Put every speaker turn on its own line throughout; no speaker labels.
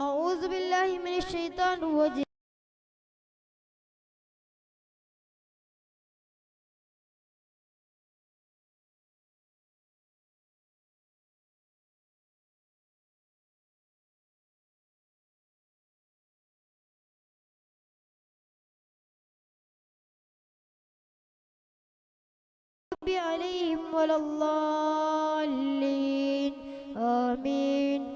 أعوذ بالله من الشيطان الرجيم. عليهم ولا الضالين. آمين.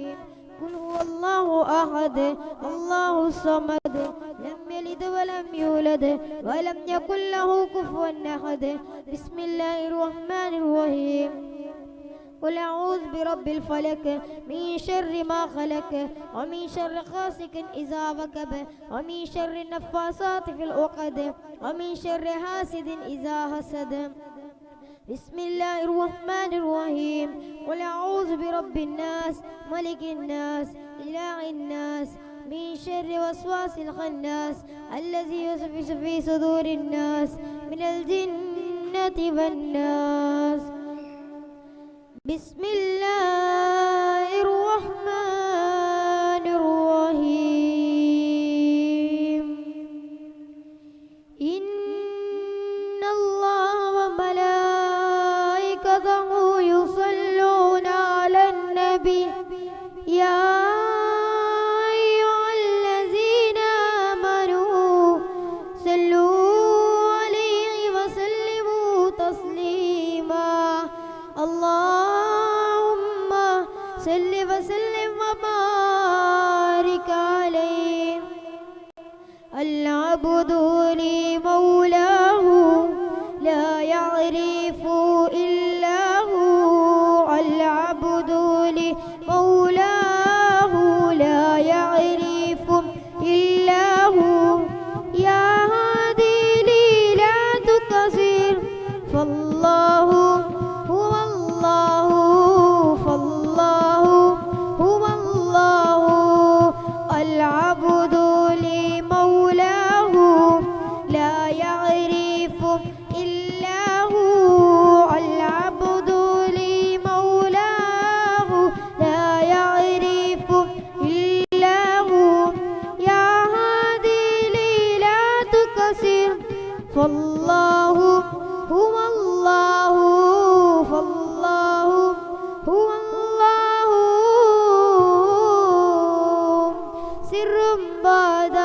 قل هو الله أحد الله الصمد. لم يلد ولم يولد ولم يكن له كفوا أحد. بسم الله الرحمن الرحيم. قل أعوذ برب الفلك من شر ما خلق ومن شر غاسق إذا وقب ومن شر النفاثات في العقد ومن شر حاسد إذا حسد. بسم الله الرحمن الرحيم. قل أعوذ برب الناس ملك الناس إله الناس من شر وسواس الخناس الذي يوسوس في صدور الناس من الجنة والناس. بسم الله বাদা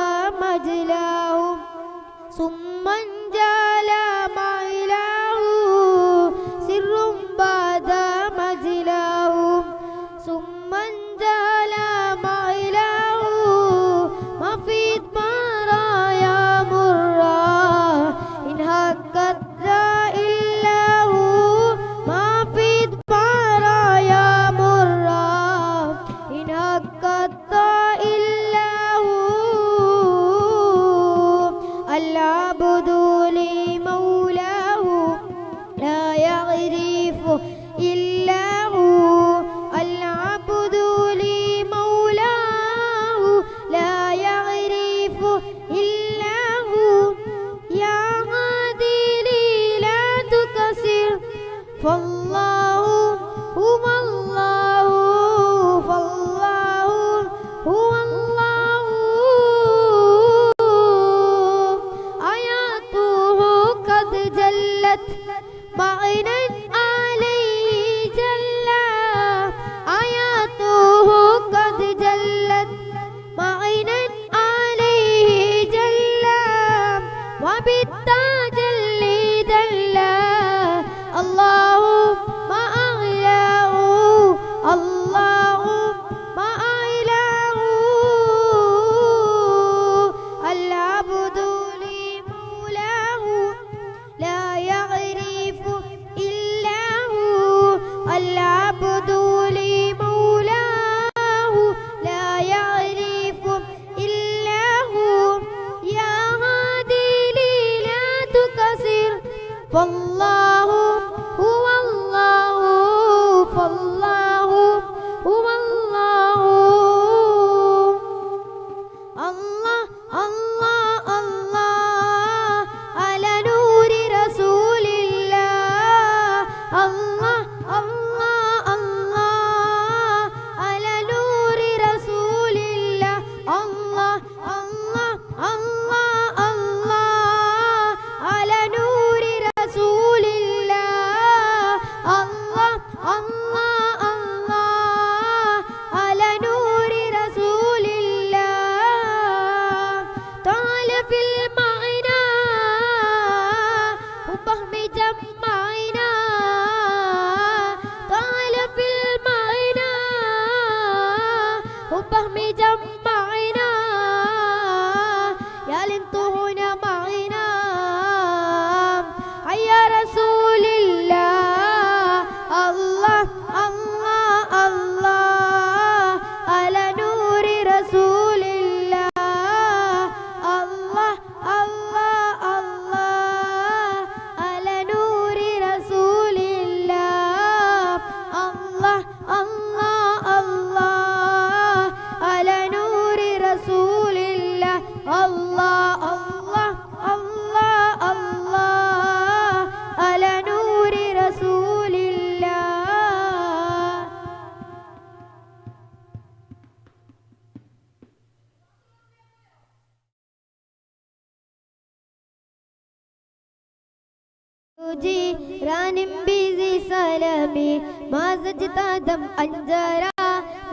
دم أنجرا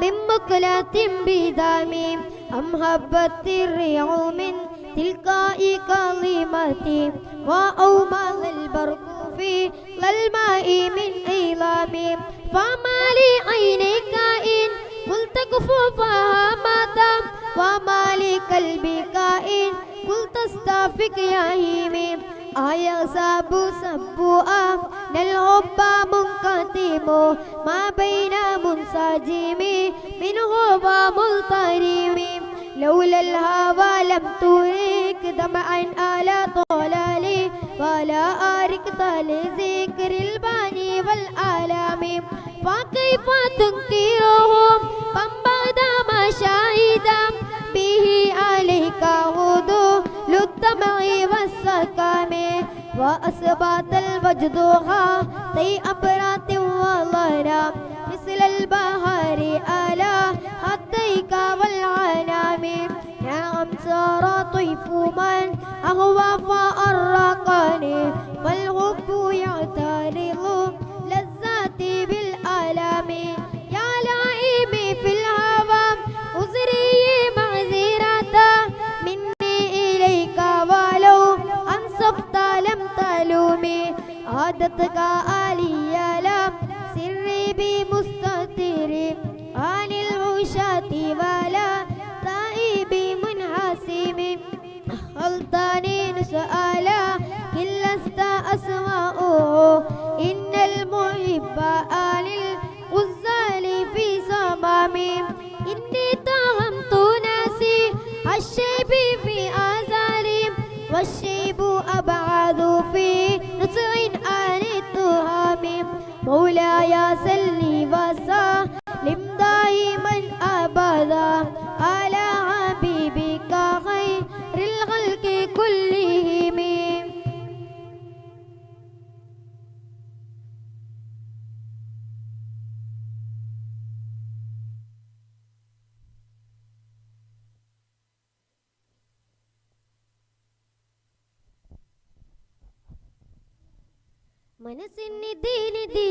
من مقلة بدمي أم هبت الريح من تلقاء كظيمتي وأومض البرق في الماء من إيلامي فما لي عينيك إن قلت كفوفها ماتا وما لي قلبك إن قلت استافك يا هيمي أيغسب سبوء الحب منكتم ما بين منسجم منه وملترم لولا الهوى لم ترك دمعا على طلالي ولا أركت لذكر الباني والآلام فكيف تنكرهم من بعد ما شهد به عليك غدو الدمع والسكام وأثبات المجدوغة طي أمرات وضرام مثل البحر ألا الضيق والعنام نعم سار طيف من أهوى فأرقني والغب يعترض لذاتي بالآلام. عادتك آلي لم سري بمستتر عن العشاة ولا تائب منحسم غلطاني نسأل إن لست أسماء إن المحب آل الغزال في صمام. إني تهمت ناسي الشيب في آزاري والشيب أبعد في مولاي سلي وسلم മനസ്സിനിധി നിധി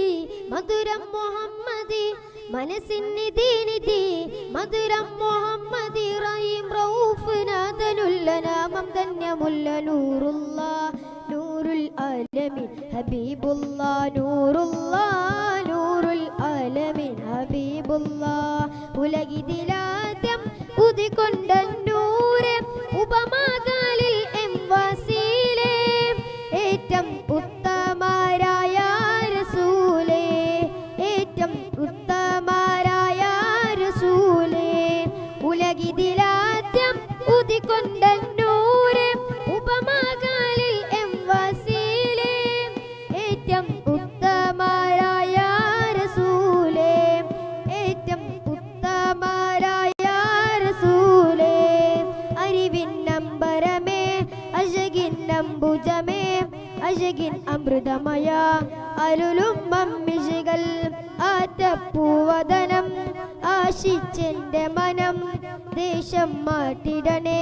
മധുരം മുഹമ്മദി. മനസ്സിനിധി നിധി മധുരം മുഹമ്മദി. റഹീം റൗഫ് നാഥനുള്ള നാമം ധന്യമുല്ല നൂറുള്ള നൂറുൽ ആലമീൻ. ഹബീബുള്ള നൂറുള്ള നൂറുൽ ആലമീൻ. ഹബീബുള്ള ഉലകിതിലാദ്യം ഉദികൊണ്ട അരുളും മമ്മിഷികൾ ആറ്റപ്പൂവതനം ആശിച്ചെന്റെ മനം ദേശം മാറ്റിടണേ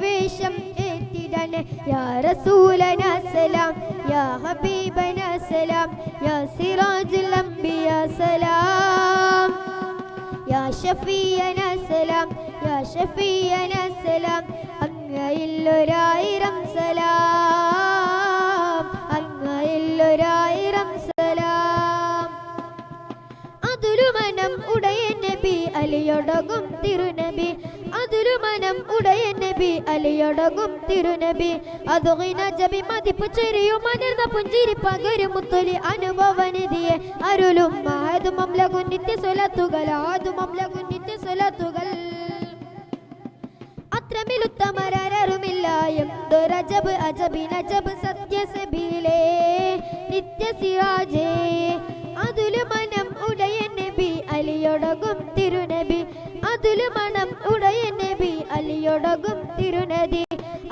വേഷം ഏറ്റിടണേ. യാ സലാം യാ സലാം യാ സലാം. യാ സലാം യാ സലാം അങ്ങയില്ലൊരായിരം സലാം. അങ്ങയില്ലൊരായിരം സലാം. അതൊരു മനം ഉടയ നബി അലിയൊടകും തിരുനബി. അതൊരു മനം ഉടയ നബി അലിയൊടകും തിരുനബി. അതുകിന ജബി മതിപ്പ് ചെറിയോ മനർന്ന പുഞ്ചിരി മുത്തൊലി അനുഭവനിധിയെ. അരുളും മഹതു മംലകും നിത്യ സ്വലത്തുകൾ ആദു ലഘു നിത്യ സ്വലത്തുകൾ അത്രമിലുത്തമരരുമില്ല ദുരജബ് അജബിനജബ് സത്യസബീലേ നിത്യ സിറാജേ അതിലു മനം ഉടയ നബി അലിയൊടകും തിരുനബി. അതിലു മനം ഉടയ നബി അലിയൊടകും തിരുനബി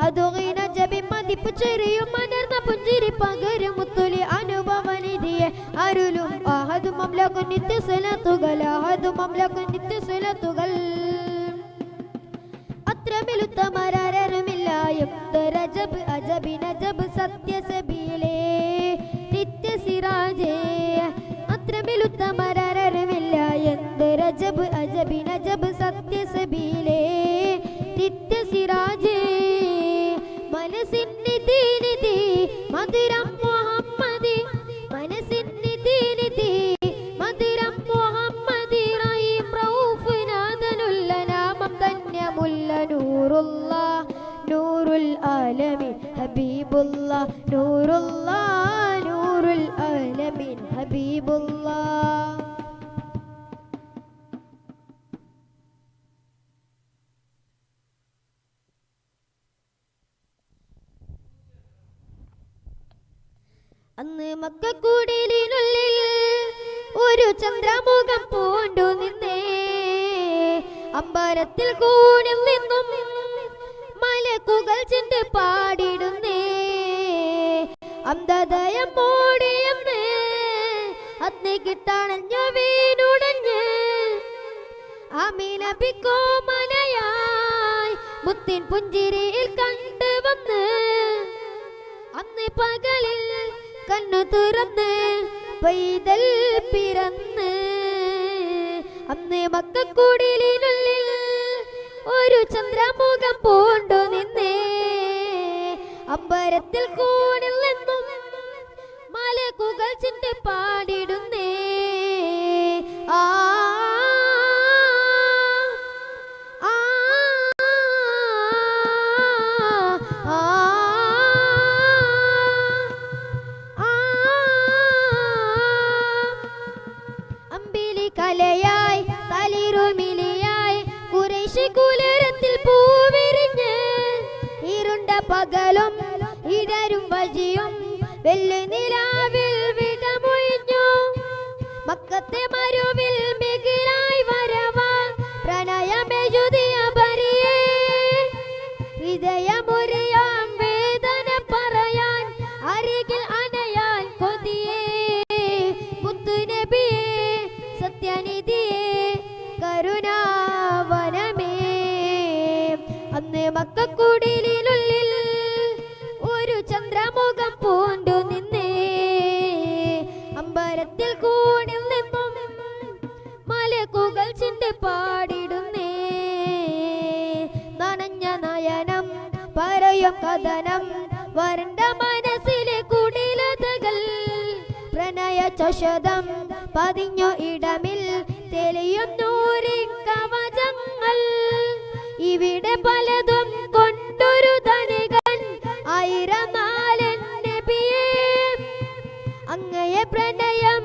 അതുകീന ജബി മതിപ്പ് ചെറിയും മലർന്ന പുഞ്ചിരി പകരും മുത്തുലി അനുഭവനിധിയെ അരുളും ആഹദും അമ്ലകും നിത്യ സ്വലത്തുകൾ ആഹദു മംലകു നിത്യ എന്ത് രജബ് എന്തൊരജബ് അജബി നജബ് സത്യസബീലേ നിത്യ സിറാജേ അത്രമിലുത്തമരരുമില്ല എന്തൊരജബ് അജബി നജബ് സത്യസബീലേ അന്ന് മക്കൂടിലിനുള്ളിൽ ഒരു ചന്ദ്രമുഖം പൂണ്ടു നിന്നേ. അമ്പരത്തിൽ കൂടി നിന്നും മലക്കുകൾ ചെന്ന് പാടിടുന്നേ. അന്ധതയം മോടിയെന്ന് അന്ന് കിട്ടണഞ്ഞ വീനുടഞ്ഞ് അമീനബിക്കോ മനയായി മുത്തിൻ പുഞ്ചിരിയിൽ കണ്ടു വന്ന് അന്ന് പകലിൽ കണ്ണു തുറന്ന് പൈതൽ പിറന്ന് അന്ന് മക്കൂടിലിനുള്ളിൽ ഒരു ചന്ദ്രമുഖം പൂണ്ടു നിന്നേ. അമ്പരത്തിൽ കൂടിൽ നിന്നും മലക്കുകൾ ചിണ്ട് പാടിടുന്നേ. വഴിയും വെള്ളി നിലാവിൽ വിടമൊഴിഞ്ഞു. മക്കത്തെ മരുവിൽ മികിലായി ചശതം പതിഞ്ഞു ഇടമിൽ തെളിയും കവചങ്ങൾ. ഇവിടെ പലതും കൊണ്ടൊരു ധനികൻ ആയിരനാലൻ നബിയേ. അങ്ങയെ പ്രണയം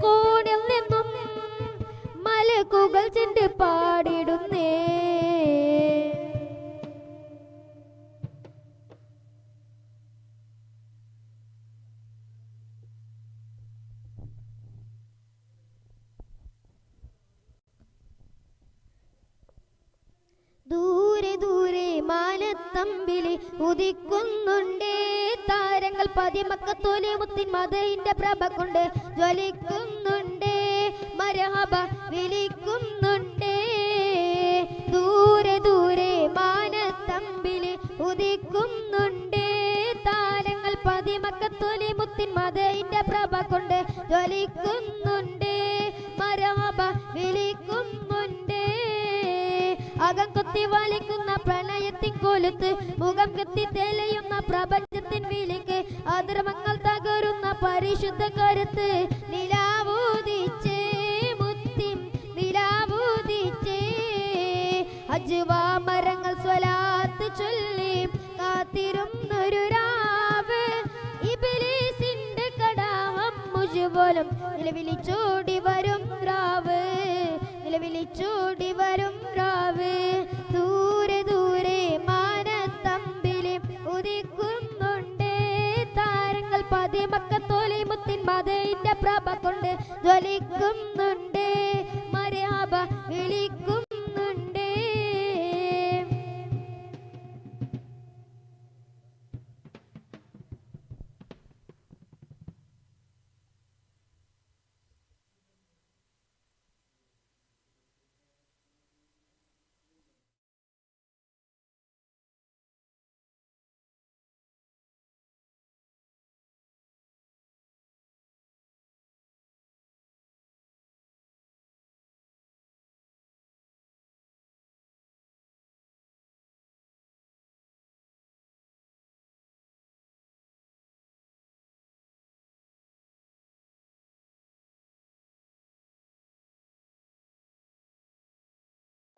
കോണിൽ നിന്നും മലക്കുകൾ ചെണ്ട് മാനത്തമ്പിലി ഉദിക്കുന്നുണ്ടേ. താരങ്ങൾ പതിമക്കത്തോലെ മുത്തിൻ മതയിന്റെ പ്രഭ കൊണ്ട് ജ്വലിക്കുന്നുണ്ടേ. മരഹബ വിളിക്കുന്നുണ്ടേ. ദൂരെ ദൂരെ മാനത്തമ്പിളി ഉദിക്കുന്നുണ്ടേ. താരങ്ങൾ പതിമക്കത്തോലെ മുത്തിൻ മതയിന്റെ പ്രഭ കൊണ്ട് ജ്വലിക്കുന്നുണ്ടേ. മരഹബ വിളിക്കുന്നുണ്ടേ. അകം കൊത്തി വലിക്കുന്ന പ്രണയത്തിൻ കൊലുത്ത് മുഖം കെത്തി തേലയുന്ന പ്രപഞ്ചത്തിൻ വിളിക്ക് അതിർമങ്ങൾ തകരുന്ന പരിശുദ്ധ കരുത്ത്. നിലാവൂതിച്ചേ അജുവാ മരങ്ങൾ സ്വലാത്ത് ചൊല്ലി കാത്തിരുന്നൊരു രാവ്. ഇബിലീസിന്റെ കടാഹം മുഴുവനും നിലവിളിച്ചോടി വരും രാവ്. നിലവിളിച്ചോടി വരും മതയിന്റെ പ്രഭ കൊണ്ട് ജ്വലിക്കുന്നുണ്ടേ.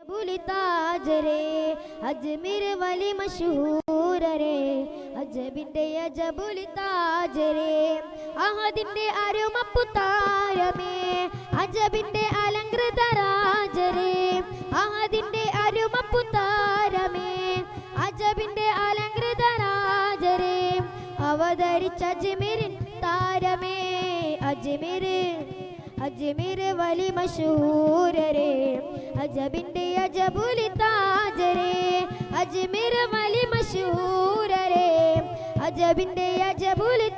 അജബുലി താജരെ അജ്മീർ വലി മഷൂരരെ അജബിന്റെ അജബുലി താജരെ അഹദിന്റെ അരുമപ്പു താരമേ അജബിന്റെ അലങ്കൃത രാജരെ അഹദിന്റെ അരുമപ്പു താരമേ അജബിന്റെ അലങ്കൃത രാജരെ അവതരിച്ച അജ്മീരിൻ താരമേ അജ്മീർ അജ്മീർ വലി മഷൂരരെ അജബിന്റെ അജബുലി താജരെ അജ്മീർ വലി മഷൂരരെ അജബിന്റെ അജബുലി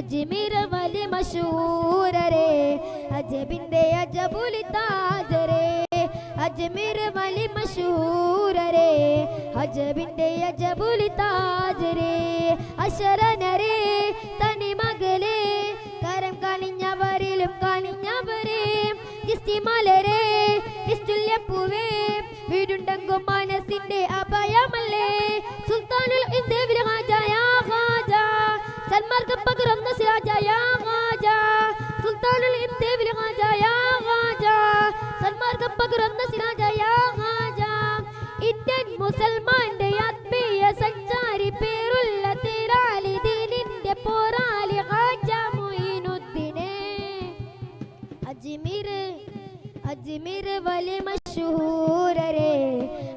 അജ്മീർ വലി മഷൂരരെ അജബിന്റെ അജബുലി താജരെ. അജ്മീർ വലി മഷൂരരെ അജബിന്റെ അജബുലി താജരെ. അശരനരെ തനി മകളെ കരം കണിഞ്ഞവരിലും കണിഞ്ഞവരെ. ജിസ്തിമലരെ ഇസ്തുല്യപ്പൂവേ അജ്മീർ വലി മഷൂരരെ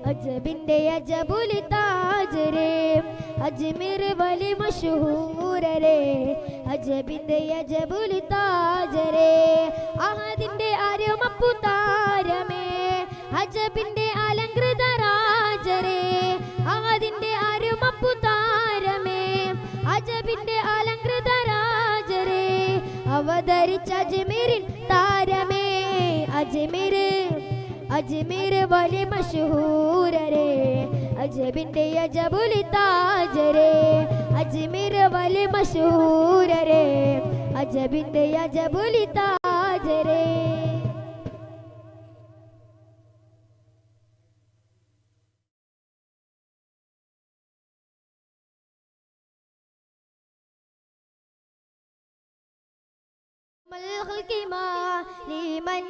അജബിന്റെ അജബുലി താജരെ. അജ്മിർ വലി മഷൂരരെ അജബിന്റെ അജബുലി താജരെ. അഹദിന്റെ അരുമപ്പു താരമേ അജബിന്റെ അലങ്കൃത രാജരെ. അഹദിന്റെ അരുമപ്പു താരമേ അജബിന്റെ അലങ്കൃത രാജരെ. അവതരിച്ച അജ്മീർ വലി മഷഹൂരരെ അജബിന്റെ അജബുലി താജരെ അജ്മീർ വലി മഷഹൂരരെ അജബിന്റെ അജബുലി താജരെ الخلق ما لمن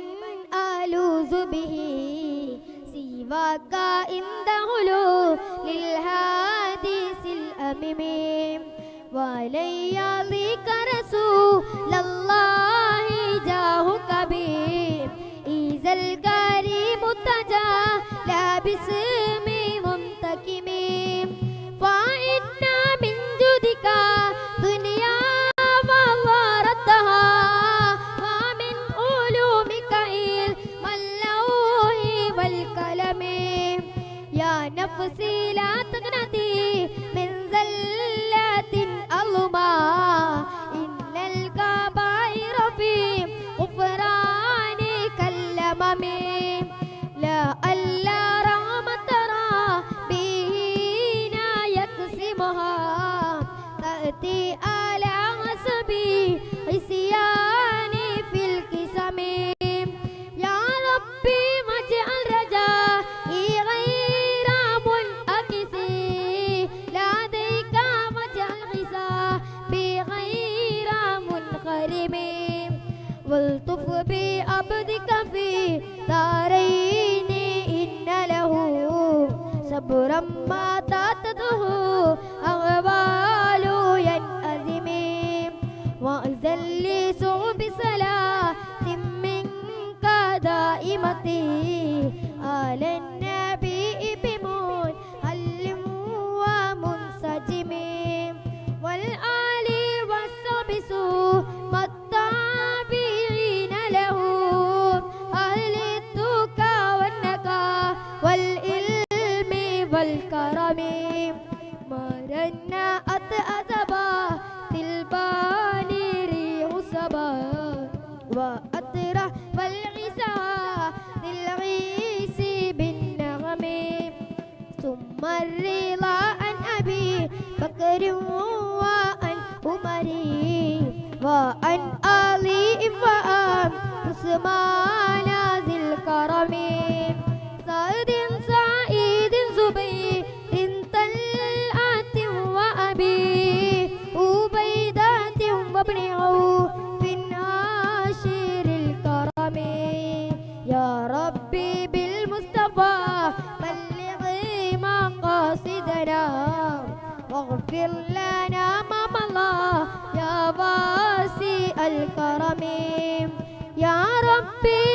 ألوذ به. سواك إن دخلوا للحديث الأمم. ولي ذيك رسول الله جاهك به إذا الكريم تجا لابس محارمي والطف بعبدك في دارين إن له صبرا ما تعتده أغبال ينأزم وأذن لي صعب صلاة منك دائمتي آلن الكرم يا ربي